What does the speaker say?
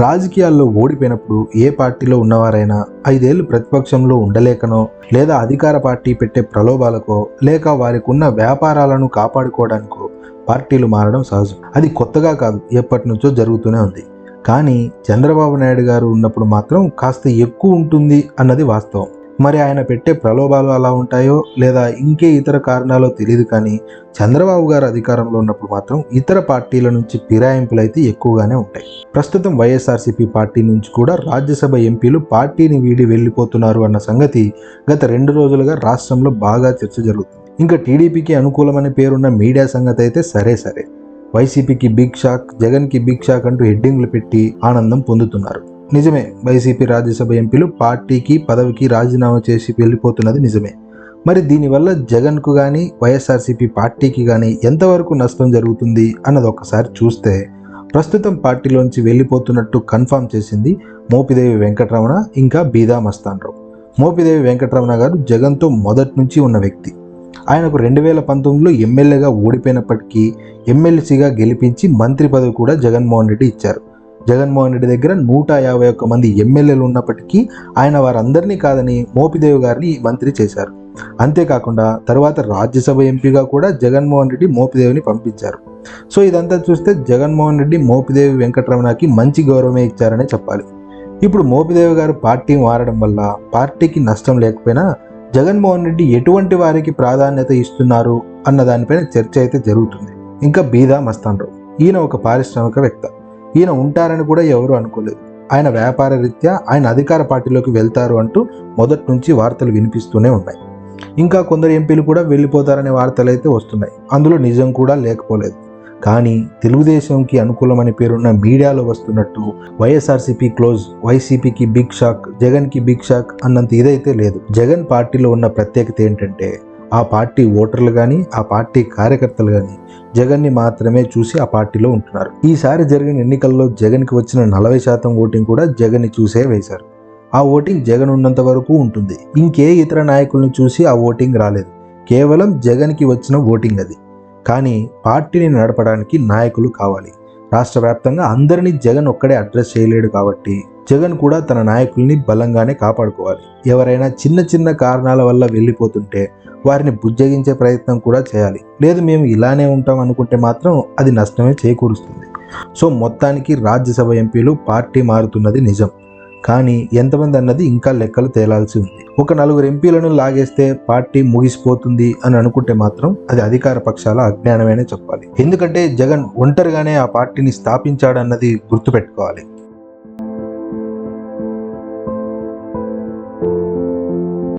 రాజకీయాల్లో ఓడిపోయినప్పుడు ఏ పార్టీలో ఉన్నవారైనా ఐదేళ్ళు ప్రతిపక్షంలో ఉండలేకనో లేదా అధికార పార్టీ పెట్టే ప్రలోభాలకో లేక వారికి ఉన్న వ్యాపారాలను కాపాడుకోవడానికో పార్టీలు మారడం సహజం. అది కొత్తగా కాదు ఎప్పటి నుంచో జరుగుతూనే ఉంది. కానీ చంద్రబాబు నాయుడు గారు ఉన్నప్పుడు మాత్రం కాస్త ఎక్కువ ఉంటుంది అన్నది వాస్తవం. మరి ఆయన పెట్టే ప్రలోభాలు అలా ఉంటాయో లేదా ఇంకే ఇతర కారణాలో తెలియదు కానీ చంద్రబాబు గారు అధికారంలో ఉన్నప్పుడు మాత్రం ఇతర పార్టీల నుంచి ఫిరాయింపులు అయితే ఎక్కువగానే ఉంటాయి. ప్రస్తుతం వైఎస్ఆర్సీపీ పార్టీ నుంచి కూడా రాజ్యసభ ఎంపీలు పార్టీని వీడి వెళ్ళిపోతున్నారు అన్న సంగతి గత రెండు రోజులుగా రాష్ట్రంలో బాగా చర్చ జరుగుతుంది. ఇంకా టీడీపీకి అనుకూలమని పేరున్న మీడియా సంగతి అయితే సరే సరే. వైసీపీకి బిగ్ షాక్ జగన్కి బిగ్ షాక్ అంటూ హెడ్డింగ్లు పెట్టి ఆనందం పొందుతున్నారు. నిజమే వైసీపీ రాజ్యసభ ఎంపీలు పార్టీకి పదవికి రాజీనామా చేసి వెళ్ళిపోతున్నది నిజమే. మరి దీనివల్ల జగన్కు కానీ వైఎస్ఆర్సీపీ పార్టీకి కానీ ఎంతవరకు నష్టం జరుగుతుంది అన్నది ఒకసారి చూస్తే ప్రస్తుతం పార్టీలోంచి వెళ్ళిపోతున్నట్టు కన్ఫర్మ్ చేసింది మోపిదేవి వెంకటరమణ ఇంకా బీదా మస్తాన్రావు. మోపిదేవి వెంకటరమణ గారు జగన్తో మొదటి నుంచి ఉన్న వ్యక్తి. ఆయనకు రెండు వేల పంతొమ్మిదిలో ఎమ్మెల్యేగా ఓడిపోయినప్పటికీ ఎమ్మెల్సీగా గెలిపించి మంత్రి పదవి కూడా జగన్మోహన్ రెడ్డి ఇచ్చారు. జగన్మోహన్ రెడ్డి దగ్గర నూట యాభై ఒక్క మంది ఎమ్మెల్యేలు ఉన్నప్పటికీ ఆయన వారందరినీ కాదని మోపిదేవి గారిని మంత్రి చేశారు. అంతేకాకుండా తర్వాత రాజ్యసభ ఎంపీగా కూడా జగన్మోహన్ రెడ్డి మోపిదేవిని పంపించారు. సో ఇదంతా చూస్తే జగన్మోహన్ రెడ్డి మోపిదేవి వెంకటరమణకి మంచి గౌరవమే ఇచ్చారనే చెప్పాలి. ఇప్పుడు మోపిదేవి గారు పార్టీ మారడం వల్ల పార్టీకి నష్టం లేకపోయినా జగన్మోహన్ రెడ్డి ఎటువంటి వారికి ప్రాధాన్యత ఇస్తున్నారు అన్న దానిపైన చర్చ అయితే జరుగుతుంది. ఇంకా బీదా మస్తాన్రావు ఈయన ఒక పారిశ్రామికవేత్త ఈయన ఉంటారని కూడా ఎవరు అనుకోలేదు. ఆయన వ్యాపార రీత్యా ఆయన అధికార పార్టీలోకి వెళ్తారు అంటూ మొదటి నుంచి వార్తలు వినిపిస్తూనే ఉన్నాయి. ఇంకా కొందరు ఎంపీలు కూడా వెళ్ళిపోతారనే వార్తలు అయితే వస్తున్నాయి. అందులో నిజం కూడా లేకపోలేదు. కానీ తెలుగుదేశంకి అనుకూలమని పేరున్న మీడియాలో వస్తున్నట్టు వైఎస్ఆర్సీపీ క్లోజ్ వైసీపీకి బిగ్ షాక్ జగన్కి బిగ్ షాక్ అన్నంత ఇదైతే లేదు. జగన్ పార్టీలో ఉన్న ప్రత్యేకత ఏంటంటే ఆ పార్టీ ఓటర్లు కానీ ఆ పార్టీ కార్యకర్తలు కానీ జగన్ని మాత్రమే చూసి ఆ పార్టీలో ఉంటున్నారు. ఈసారి జరిగిన ఎన్నికల్లో జగన్కి వచ్చిన నలభై శాతం ఓటింగ్ కూడా జగన్ని చూసే వేశారు. ఆ ఓటింగ్ జగన్ ఉన్నంత వరకు ఉంటుంది. ఇంకే ఇతర నాయకుల్ని చూసి ఆ ఓటింగ్ రాలేదు. కేవలం జగన్కి వచ్చిన ఓటింగ్ అది. కానీ పార్టీని నడపడానికి నాయకులు కావాలి. రాష్ట్ర వ్యాప్తంగా అందరినీ జగన్ ఒక్కడే అడ్రస్ చేయలేడు కాబట్టి జగన్ కూడా తన నాయకుల్ని బలంగానే కాపాడుకోవాలి. ఎవరైనా చిన్న చిన్న కారణాల వల్ల వెళ్ళిపోతుంటే వారిని బుజ్జగించే ప్రయత్నం కూడా చేయాలి. లేదు మేము ఇలానే ఉంటాం అనుకుంటే మాత్రం అది నష్టమే చేకూరుస్తుంది. సో మొత్తానికి రాజ్యసభ ఎంపీలు పార్టీ మారుతున్నది నిజం. కానీ ఎంతమంది అన్నది ఇంకా లెక్కలు తేలాల్సి ఉంది. ఒక నలుగురు ఎంపీలను లాగేస్తే పార్టీ ముగిసిపోతుంది అని అనుకుంటే మాత్రం అది అధికార పక్షాల అజ్ఞానమేనే చెప్పాలి. ఎందుకంటే జగన్ ఒంటరిగానే ఆ పార్టీని స్థాపించాడన్నది గుర్తుపెట్టుకోవాలి.